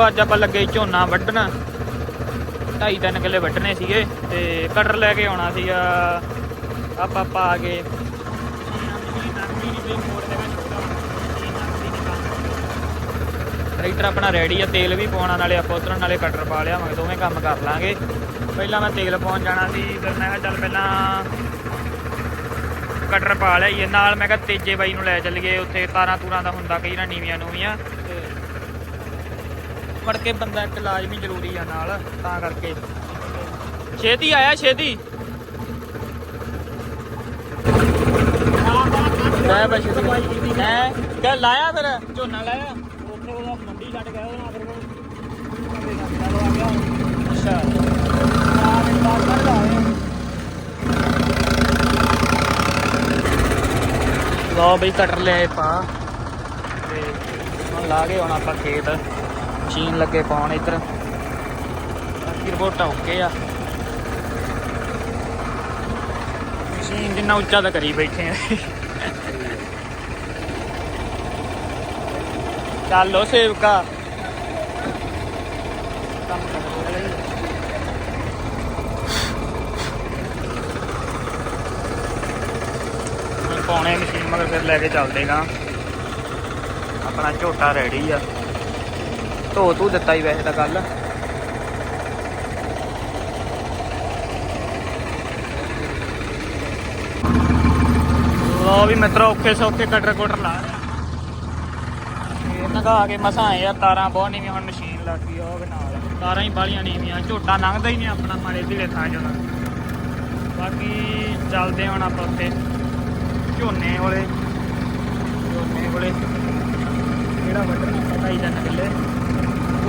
ਮਿੱਤਰੋ ਅੱਜ ਆਪਾਂ ਲੱਗੇ ਝੋਨਾ ਵੱਢਣ। ਢਾਈ ਤਿੰਨ ਕਿੱਲੇ ਵੱਢਣੇ ਸੀਗੇ ਤੇ ਕਟਰ ਲੈ ਕੇ ਆਉਣਾ ਸੀਗਾ। ਆਪਾਂ ਪਾ ਕੇ। ਟਰੈਕਟਰ ਆਪਣਾ ਰੈਡੀ ਆ, ਤੇਲ ਵੀ ਪਾਉਣਾ, ਨਾਲੇ ਆਪਾਂ ਉਤਰਨ ਨਾਲੇ ਕਟਰ ਪਾ ਲਿਆ, ਮੈਂ ਦੋਵੇਂ ਕੰਮ ਕਰ ਲਾਂਗੇ। ਪਹਿਲਾਂ ਮੈਂ ਤੇਲ ਪਾਉਣ ਜਾਣਾ ਸੀ, ਫਿਰ ਮੈਂ ਕਿਹਾ ਚੱਲ ਪਹਿਲਾਂ ਕਟਰ ਪਾ ਲਿਆ ਲਿਆਈਏ। ਨਾਲ ਮੈਂ ਕਿਹਾ ਤੇਜੇ ਬਾਈ ਨੂੰ ਲੈ ਚੱਲੀਏ, ਉੱਥੇ ਤਾਰਾਂ ਤੂਰਾਂ ਦਾ ਹੁੰਦਾ ਕਈ ਨਾ ਨੀਵੀਆਂ ਨੂਵੀਆਂ ਫੜ ਕੇ ਬੰਦਾ ਇੱਕ ਲਾਜ਼ਮੀ ਜ਼ਰੂਰੀ ਆ ਨਾਲ ਤਾਂ ਕਰਕੇ। ਛੇਤੀ ਆਇਆ ਛੇਤੀ। ਲੈ ਬਸ ਛੇਤੀ। ਹੈ ਕਿਆ ਲਾਇਆ ਫਿਰ ਝੋਨਾ ਲਾਇਆ। ਉੱਥੇ ਉਹਦਾ ਮੰਡੀ ਛੱਡ ਗਿਆ ਉਹਨਾਂ ਫਿਰ ਲਾਏ ਲਓ ਬਈ ਕਟਰ ਲਿਆਏ ਪਾ ਤੇ ਹੁਣ ਲਾ ਕੇ ਹੁਣ ਆਪਾਂ ਖੇਤ। ਮਸ਼ੀਨ ਲੱਗੇ ਪਾਉਣ ਇੱਧਰ। ਬਾਕੀ ਰਿਪੋਰਟਾਂ ਓਕੇ ਆ। ਮਸ਼ੀਨ ਜਿੰਨਾ ਉੱਚਾ ਤਾਂ ਕਰੀ ਬੈਠੇ ਆ। ਚੱਲੋ ਸੇਵਕਾ। ਕੰਮ ਕਰ ਰਿਹਾ ਪਾਉਣੇ ਮਸ਼ੀਨ, ਮਗਰ ਫਿਰ ਲੈ ਕੇ ਚੱਲਦੇ ਚੱਲਦੇਗਾ ਆਪਣਾ ਝੋਟਾ ਰੈਡੀ ਆ। ਧੋ ਤੂੰ ਦਿੱਤਾ ਹੀ ਵੈਸੇ ਤਾਂ ਕੱਲ ਲੋ ਵੀ ਮਿੱਤਰੋ, ਔਖੇ ਸੌਖੇ ਕਟਰ ਕੋਟਰ ਲਾ ਇਹ ਨਗਾ ਕੇ ਮਸਾਂ ਆਏ ਆ, ਤਾਰਾਂ ਬਹੁਤ ਨਹੀਂ ਹੁਣ ਮਸ਼ੀਨ ਲੱਗ ਗਈ ਉਹ ਨਾਲ। ਤਾਰਾਂ ਹੀ ਬਾਲੀਆਂ ਨੀਵੀਆਂ, ਝੋਟਾ ਲੰਘਦਾ ਹੀ ਨਹੀਂ ਆਪਣਾ, ਮਾੜੇ ਢਿਲੇ ਥਾਂ ਜਣਾ ਬਾਕੀ ਚੱਲਦੇ ਹੁਣ ਆਪਾਂ ਉੱਥੇ, ਝੋਨੇ ਵਾਲੇ ਝੋਨੇ ਵਾਲੇ ਜਿਹੜਾ ਵੱਢਣਾ, ਪਤਾ ਹੀ ਜਾਨ ਕਿੱਲੇ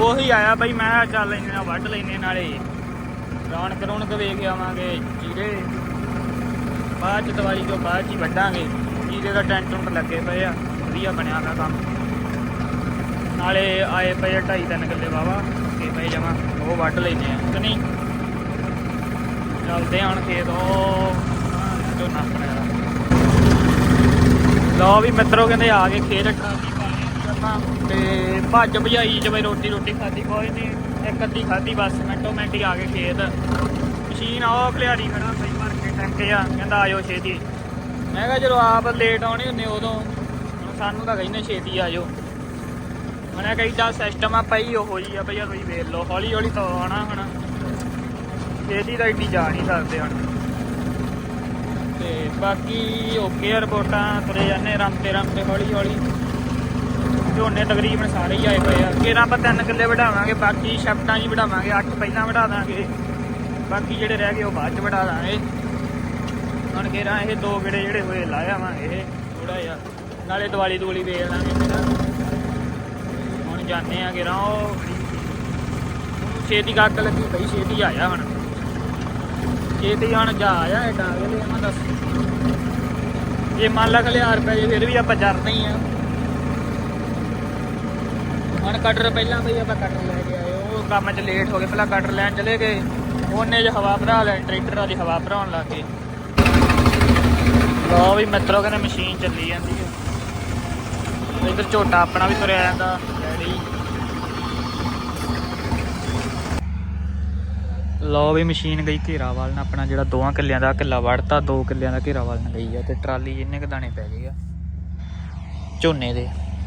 ਉਹੀ ਆਇਆ ਬਈ, ਮੈਂ ਕਿਹਾ ਚੱਲ ਇੰਨੇ ਨਾਲ ਵੱਢ ਲੈਨੇ ਨਾਲੇ। ਰੌਣਕ ਰੌਣਕ ਵੇਖ ਆਵਾਂਗੇ ਜੀਰੇ। ਬਾਅਦ ਚ ਦਵਾਈ ਤੋਂ ਬਾਅਦ 'ਚ ਹੀ ਵੱਢਾਂਗੇ। ਜੀਰੇ ਦਾ ਟੈਂਟ ਟੁੰਟ ਲੱਗੇ ਪਏ ਆ, ਵਧੀਆ ਬਣਿਆ ਦਾ ਕੰਮ। ਨਾਲੇ ਆਏ ਪਏ ਆ ਢਾਈ ਤਿੰਨ ਕਿੱਲੇ ਵਾਵਾ ਕੇ ਪਏ ਜਮਾ, ਉਹ ਵੱਢ ਲੈਨੇ ਆ, ਕਿ ਨਹੀਂ? ਚੱਲਦੇ ਆ ਖੇਤ, ਉਹ ਝੋਨਾ ਲਓ ਵੀ ਮਿੱਤਰੋ, ਕਹਿੰਦੇ ਆ ਕੇ ਖੇਤ। ਟਰਾਲੀ ਪਾਣੀ ਤੇ ਭੱਜ ਭਜਾਈ ਚ ਰੋਟੀ ਰੋਟੀ ਖਾਦੀ ਕੋਈ ਨਹੀਂ ਇੱਕ ਅੱਧੀ ਖਾਦੀ ਬਸ, ਮਿੰਟੋ ਮਿੰਟ ਹੀ ਆ ਕੇ ਖੇਤ। ਮਸ਼ੀਨ ਆਓ ਖਲਿਆਰੀ ਖੜਾ ਬਈ ਭਰ ਕੇ ਟੈਂਕ ਆ ਕਹਿੰਦਾ ਆਇਓ ਛੇਤੀ। ਮੈਂ ਕਿਹਾ ਜਦੋਂ ਆਪ ਲੇਟ ਆਉਣੇ ਹੁੰਦੇ ਉਦੋਂ, ਹੁਣ ਸਾਨੂੰ ਤਾਂ ਕਹਿੰਦੇ ਛੇਤੀ ਆਜੋ ਮਨੇ ਕਹੀ ਚੱਲ ਸਿਸਟਮ ਆ ਪਈ, ਉਹ ਹੀ ਆ, ਭਈਆ ਤੁਸੀਂ ਵੇਖ ਲਓ, ਹੌਲੀ ਹੌਲੀ ਤਾਂ ਆਉਣਾ ਹੁਣ। ਛੇਤੀ ਤਾਂ ਇੰਨੀ ਜਾ ਨਹੀਂ ਸਕਦੇ ਹੁਣ। ਤੇ ਬਾਕੀ ਓਕੇ ਰਿਪੋਰਟਾਂ, ਤੁਰੇ ਜਾਂਦੇ ਰਮ ਤੇ ਹੌਲੀ ਹੌਲੀ। ਝੋਨੇ ਤਕਰੀਬਨ ਸਾਰੇ ਹੀ ਆਏ ਪਏ ਆ। ਕੇਰਾਂ ਆਪਾਂ ਤਿੰਨ ਕਿੱਲੇ ਵਢਾਵਾਂਗੇ, ਬਾਕੀ ਸ਼ਫਟਾਂ ਜੀ ਵਢਾਵਾਂਗੇ, ਅੱਠ ਪਹਿਲਾਂ ਵਢਾ ਦਾਂਗੇ। ਬਾਕੀ ਜਿਹੜੇ ਰਹਿ ਗਏ ਉਹ ਬਾਅਦ ਚ ਵਢਾ ਦਾਂਗੇ। ਹੁਣ ਕੇਰਾਂ ਇਹ ਦੋ ਗੇੜੇ ਜਿਹੜੇ ਹੋਏ ਲਾ ਇਹ ਥੋੜਾ ਜਿਹਾ। ਨਾਲੇ ਦੀਵਾਲੀ ਦੂਲੀ ਵੇਚ ਲਾਂਗੇ ਫਿਰ ਹੁਣ ਜਾਂਦੇ ਆ ਕੇਰਾਂ ਉਹ ਛੇਤੀ ਗੱਗ ਲੱਗੀ ਪਈ, ਛੇਤੀ ਆਇਆ ਹੁਣ। ਛੇਤੀ ਹੁਣ ਜਾ ਆਇਆ ਇਹ ਡਾਂਗੇ ਲੈ ਮੈਂ ਦੱਸ। ਜੇ ਮੰਨ ਲਾ ਕਿ 1000 ਜੇ ਫਿਰ ਵੀ ਆਪਾਂ ਜਰਦੇ ਹੀ ਆ। ਹੁਣ ਕਟਰ ਪਹਿਲਾਂ ਬਈ ਆਪਾਂ ਕਟਰ ਲੈ ਕੇ ਆਏ, ਉਹ ਕੰਮ 'ਚ ਲੇਟ ਹੋ ਗਏ, ਪਹਿਲਾਂ ਕਟਰ ਲੈਣ ਚਲੇ ਗਏ, ਉਹਨੇ ਜੇ ਹਵਾ ਭਰਾ ਲੈਣ ਟਰੈਕਟਰ ਵਾਲੀ ਹਵਾ ਭਰਾਉਣ ਲੱਗ ਗਏ ਲੋ ਵੀ ਮਿੱਤਰੋ, ਕਹਿੰਦੇ ਮਸ਼ੀਨ ਚੱਲੀ ਜਾਂਦੀ ਹੈ ਇਧਰ ਝੋਟਾ ਆਪਣਾ ਵੀ ਤੁਰਿਆ ਜਾਂਦਾ ਰੈਡੀ ਲੋ ਵੀ ਮਸ਼ੀਨ ਗਈ ਘੇਰਾ ਨਾਲ ਆਪਣਾ, ਜਿਹੜਾ ਦੋਵਾਂ ਕਿੱਲਿਆਂ ਦਾ ਕਿੱਲਾ ਵੜਤਾ, ਦੋ ਕਿੱਲਿਆਂ ਦਾ ਘੇਰਾ ਵਾਲਣ ਗਈ ਆ, ਤੇ ਟਰਾਲੀ ਇੰਨੇ ਕ ਦਾਣੇ ਪੈ ਗਏ ਆ, ਝੋਨੇ ਦੇ।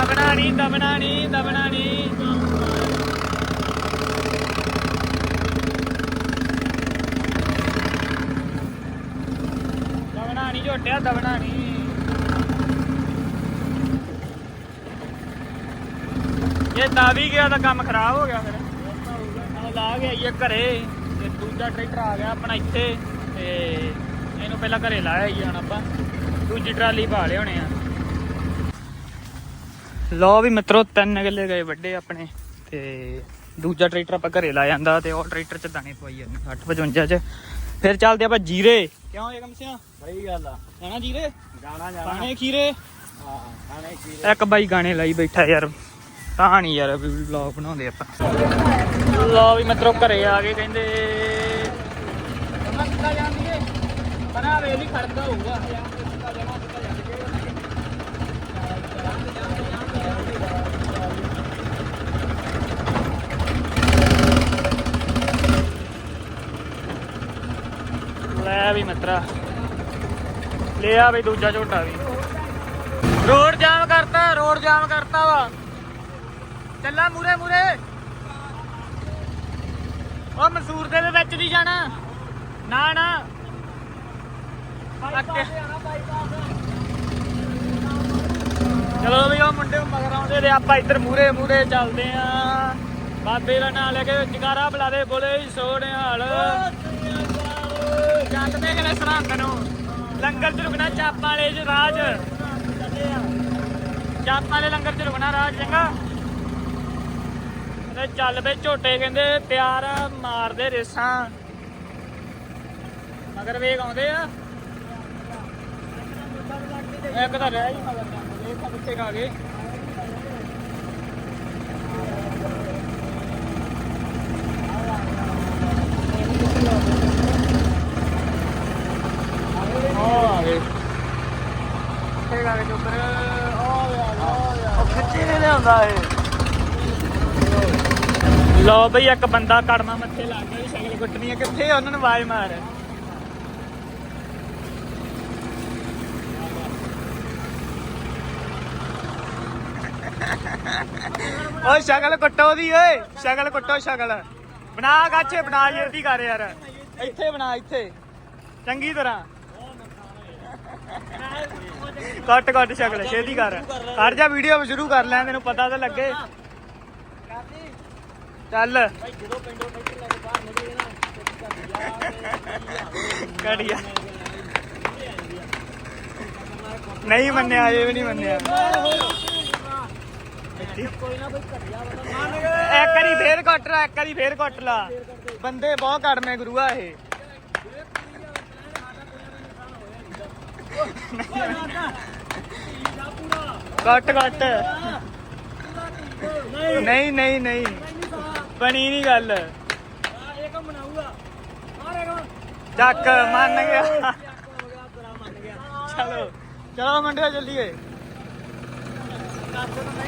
ਦਬਣਾ ਨਹੀਂ ਦਬਣਾ ਨਹੀਂ ਦਬਣਾ ਨਹੀਂ ਦਬਣਾ ਨਹੀਂ ਝੋਟਿਆ ਦਬਣਾ ਨਹੀਂ ਇਹ ਦਾ ਵੀ ਗਿਆ ਤਾਂ ਕੰਮ ਖਰਾਬ ਹੋ ਗਿਆ ਫਿਰ। ਲਾ ਕੇ ਆਈਏ ਘਰੇ। ਤੇ ਦੂਜਾ ਟਰੈਕਟਰ ਆ ਗਿਆ ਆਪਣਾ ਇੱਥੇ। ਤੇ ਇਹਨੂੰ ਪਹਿਲਾਂ ਘਰੇ ਲਾਇਆ ਹੀ ਹੁਣ ਆਪਾਂ। ਦੂਜੀ ਟਰਾਲੀ ਪਾ ਲਿਆਉਣੇ ਆ। ਲੋ ਵੀ ਮਿੱਤਰੋ ਤਿੰਨ ਕਿੱਲੇ ਗਏ ਵੱਡੇ ਆਪਣੇ ਤੇ ਦੂਜਾ ਟਰੈਕਟਰ ਆਪਾਂ ਘਰੇ ਲਾ ਜਾਂਦਾ ਤੇ ਉਹ ਟਰੈਕਟਰ ਚ ਦਾਣੇ ਪਵਾਈ ਜਾਂਦੇ 60 55 ਚ। ਫਿਰ ਚੱਲਦੇ ਆਪਾਂ ਜੀਰੇ। ਕਿਉਂ ਏਕਮ ਸਿਆ? ਸਹੀ ਗੱਲ ਆ। ਜਾਣਾ ਜੀਰੇ? ਜਾਣਾ ਜਾਣਾ। ਪਾਣੇ ਖੀਰੇ? ਹਾਂ ਖਾਣੇ ਕੀ ਇੱਕ ਬਾਈ ਗਾਣੇ ਲਾਈ ਬੈਠਾ ਯਾਰ। ਤਾਂ ਨਹੀਂ ਯਾਰ ਵਲੌਗ ਬਣਾਉਂਦੇ ਆਪਾਂ। ਲੋ ਵੀ ਮਿੱਤਰੋ ਘਰੇ ਆ ਗਏ ਕਹਿੰਦੇ। ਕਮਾ ਕਿੱਦਾਂ ਜਾਂਦੀ ਏ ਬਣਾ ਵੇਲੀ ਖੜਦਾ ਹੋਊਗਾ। ਲੈ ਵੀ ਮਿੱਤਰਾ। ਲੈ ਆ ਵੀ ਦੂਜਾ ਝੋਟਾ ਵੀ। ਰੋਡ ਜਾਮ ਕਰਤਾ ਰੋਡ ਜਾਮ ਕਰਤਾ ਵਾ। ਚੱਲਾ ਮੂਰੇ ਮੂਰੇ ਉਹ ਮਸੂਰ ਦੇ ਵਿੱਚ ਨਹੀਂ ਜਾਣਾ। ਨਾ ਨਾ। ਚਲੋ ਵੀ ਉਹ ਮੁੰਡੇ ਮਗਰ ਆਉਂਦੇ ਤੇ ਆਪਾਂ ਇੱਧਰ ਮੂਰੇ ਮੂਰੇ ਚੱਲਦੇ ਆਂ। ਬਾਬੇ ਦਾ ਨਾਂ ਲੈ ਕੇ ਜਗਾਰਾ ਬੁਲਾ ਦੇ ਬੋਲੇ ਸੋਹਣਿਆਲ ਚੱਲਦੇ ਕਿਲੇ ਸਰਹੰਦ ਨੂੰ ਲੰਗਰ ਚ ਰੁਕਣਾ ਚਾਪਾਂ ਵਾਲੇ ਚ ਰਾਜ। ਚਾਪਾਂ ਵਾਲੇ ਲੰਗਰ ਚ ਰੁਕਣਾ ਰਾਜ, ਚੰਗਾ? ਤੇ ਚੱਲ ਪਏ ਝੋਟੇ ਕਹਿੰਦੇ ਪਿਆਰ ਮਾਰਦੇ ਰੇਸਾਂ। ਮਗਰ ਵੇਗ ਆਉਂਦੇ ਆ। ਇੱਕ ਤਾਂ ਰਹਿ ਹੀ ਮਗਰ। ਜਾਂਦੇ ਇਹ ਕਿੱਥੇ ਖਾ ਗਏ ਉਹ ਆ ਗਏ ਕਿੱਥੇ ਖਾ ਗਏ ਉਹ ਖਿੱਚੀ ਨਹੀਂ ਲਿਆਉਂਦਾ ਇਹ। ਲੋ ਬਈ, ਇੱਕ ਬੰਦਾ ਕੜਮਾ ਮੱਥੇ ਲਾ ਕੇ ਸ਼ਕਲ ਕੁੱਟਣੀ ਹੈ ਕਿੱਥੇ ਉਹਨਾਂ ਨੂੰ ਆਵਾਜ਼ ਮਾਰ। ਓਏ, ਸ਼ਕਲ ਕੁੱਟੋ ਦੀ ਓਏ। ਸ਼ਕਲ ਕੁੱਟੋ ਸ਼ਕਲ। ਬਣਾ ਗਾਛੇ ਬਣਾ ਜੇਦੀ ਕਰ ਯਾਰ। ਇੱਥੇ ਬਣਾ, ਇੱਥੇ। ਚੰਗੀ ਤਰ੍ਹਾਂ। ਕੱਟ ਕੱਟ ਸ਼ਕਲ ਛੇਤੀ ਕਰ। ਕਰ ਜਾ ਵੀਡੀਓ ਸ਼ੁਰੂ ਕਰ ਲੈ ਤੈਨੂੰ ਪਤਾ ਤਾਂ ਲੱਗੇ। ਚੱਲ। ਭਾਈ ਜਦੋਂ ਪਿੰਡੋਂ ਟਰੈਕਟਰ ਲੈ ਕੇ ਬਾਹਰ ਨਿਕਲੇ ਨਾ ਕੜੀਆ ਨਹੀਂ ਮੰਨਿਆ ਇਹ ਵੀ ਨਹੀਂ ਮੰਨਿਆ। ਕੋਈ ਨਾ ਬਈ ਘੜਿਆ ਬੰਦਾ ਇੱਕ ਵਾਰੀ ਫੇਰ ਕੱਟ ਲਾ ਇੱਕ ਵਾਰੀ ਫੇਰ ਕੱਟ ਲਾ। ਬੰਦੇ ਬਹੁਤ ਕੜਮੇ ਗੁਰੂਆ ਇਹ। ਕੱਟ ਕੱਟ। ਨਹੀਂ ਨਹੀਂ ਨਹੀਂ। ਬਣੀ ਨਹੀਂ ਗੱਲ। ਚੱਕ, ਮੰਨ ਗਿਆ। ਹੋ ਮੰਨ ਗਿਆ ਚਲੋ ਚਲੋ ਮੰਡਿਆ ਚੱਲੀਏ। ਕੱਟ ਤਾਂ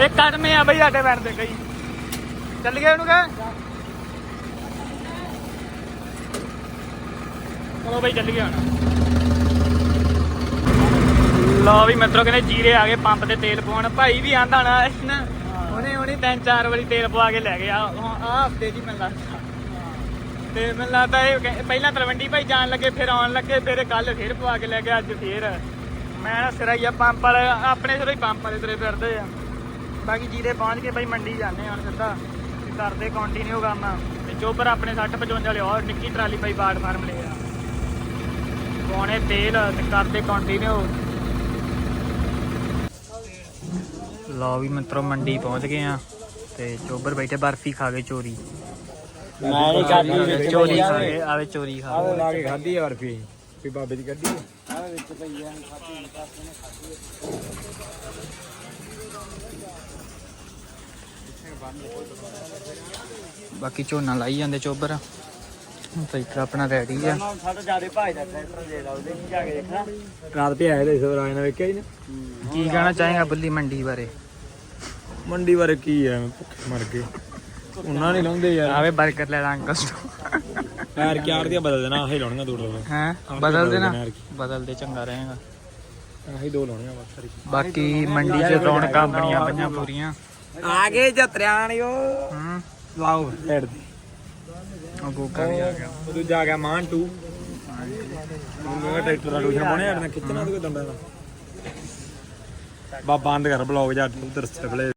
ਇਹ ਕੜਮੇ ਆ ਬਈ ਸਾਡੇ ਪਿੰਡ ਦੇ ਕਈ। ਚੱਲ ਗਏ ਉਹਨੂੰ ਕਹ। ਚਲੋ ਬਈ ਚੱਲ ਗਿਆ ਹੁਣ। ਲਓ ਵੀ ਮਿੱਤਰੋ ਕਹਿੰਦੇ ਜੀਰੇ ਆ ਗਏ ਪੰਪ ਤੇ ਤੇਲ ਪਵਾਉਣ। ਭਾਈ ਵੀ ਆਂਦਾ ਨਾ ਨਾ। ਉਹਨੇ ਉਹਨੇ ਤਿੰਨ ਚਾਰ ਵਾਰੀ ਤੇਲ ਪਵਾ ਕੇ ਲੈ ਗਿਆ ਆ। ਹਫ਼ਤੇ ਜੀ ਮੈਨੂੰ ਲੱਗਦਾ। ਤੇ ਮੈਨੂੰ ਲੱਗਦਾ ਇਹ ਕਹਿ- ਪਹਿਲਾਂ ਤਲਵੰਡੀ ਭਾਈ ਜਾਣ ਲੱਗੇ, ਫਿਰ ਆਉਣ ਲੱਗੇ, ਫਿਰ ਕੱਲ ਫਿਰ ਪਵਾ ਕੇ ਲੈ ਗਿਆ ਅੱਜ ਫਿਰ। ਮੈਂ ਨਾ ਸਿਰਾ ਹੀ ਆ ਪੰਪ ਵਾਲੇ, ਆਪਣੇ ਸਿਰੋਂ ਹੀ ਪੰਪ ਵਾਲੇ ਤੁਰੇ ਫਿਰਦੇ ਆ। ਬਾਕੀ ਜੀਰੇ ਪਹੁੰਚ ਕੇ ਬਾਈ ਮੰਡੀ ਜਾਂਦੇ ਹਾਂ ਹੁਣ ਸਿੱਧਾ। ਤੇ ਕਰਦੇ ਕੰਟੀਨਿਊ ਕੰਮ। ਤੇ ਚੋਬਰ ਆਪਣੇ 60 55 ਵਾਲੇ, ਹੋਰ ਨਿੱਕੀ ਟਰਾਲੀ ਬਾਈ ਬਾੜ ਫਾਰਮ ਲਿਆ ਪਾਉਣੇ ਤੇਲ ਤੇ ਕਰਦੇ ਕੰਟੀਨਿਊ ਲਓ ਵੀ ਮਿੱਤਰੋ ਮੰਡੀ ਪਹੁੰਚ ਗਏ ਆ ਤੇ ਚੋਬਰ ਬੈਠੇ ਬਰਫੀ ਖਾ ਗਏ ਚੋਰੀ। ਮੈਂ ਨਹੀਂ ਖਾਦੀ ਚੋਰੀ ਖਾ ਗਏ ਆਵੇ ਚੋਰੀ ਖਾ ਗਏ ਲਾ ਕੇ ਖਾਦੀ ਯਾਰ ਫੀ ਵੀ ਬਾਬੇ ਦੀ ਕੱਢੀ ਆ। ਵਿੱਚ ਪਈ ਆ। ਬਾਕੀ ਝੋਨਾ ਲਾਈ ਜਾਂਦੇ ਚੋਬਰ। ਟਰੈਕਟਰ ਆਪਣਾ ਰੈਡੀ ਆ। ਸਾਡਾ ਜ਼ਿਆਦਾ ਭਾਜਦਾ ਟਰੈਕਟਰ ਦੇ ਲਾ ਉਹਦੇ ਕੀ ਜਾ ਕੇ ਦੇਖਣਾ। ਰਾਤ ਪੇ ਆਏ ਤੇ ਸੋ ਰਾਜ ਨੇ ਵੇਖਿਆ ਹੀ ਨਾ। ਕੀ ਕਹਿਣਾ ਚਾਹੇਗਾ ਬੁੱਲੀ ਮੰਡੀ ਬਾਰੇ? ਮੰਡੀ ਬਾਰੇ ਕੀ ਹੈ ਭੁੱਖੇ ਮਰ ਗਏ। ਉਹਨਾਂ ਨਹੀਂ ਲਾਉਂਦੇ ਯਾਰ। ਆਵੇ ਬਰਗਰ ਲੈ ਲਾ ਅੰਕਲ ਤੋਂ ਯਾਰ ਕੀ ਆਰਦੀਆਂ ਬਦਲ ਦੇਣਾ ਆਹੀ ਲਾਉਣੀਆਂ ਦੋ ਡੋਰ ਹੈ? ਆਹ ਬਦਲ ਦੇਣਾ? ਯਾਰ ਕੀ। ਬਦਲ ਦੇ ਚੰਗਾ ਰਹੇਗਾ। ਆਹੀ ਦੋ ਲਾਉਣੀਆਂ ਬਸ ਸਾਰੀ। ਬਾਕੀ ਮੰਡੀ 'ਚ ਰੌਣਕਾਂ ਬਣੀਆਂ ਪਈਆਂ। ਪੂਰੀਆਂ ਆ ਗਏ ਜਤਰਿਆਣਿਓ ਹੂੰ। ਲਾਓ ਹੈਡ ਦੀ ਉਹ ਗੋਗਾ ਵੀ ਆ ਗਿਆ। ਉਹ ਦੂਜਾ ਆ ਗਿਆ ਮਾਨ 2 ਮੈਂ ਟਰੈਕਟਰ ਦਾ ਟੂਸ਼ਨ ਪਾਉਣੇ ਯਾਰ ਨਾ ਖਿੱਚਣਾ ਤੇ ਦੰਦਾਂ ਦਾ ਬਾ, ਬੰਦ ਕਰ ਬਲੌਗ ਜਾ ਉਧਰ ਸਟੇਬਲੇ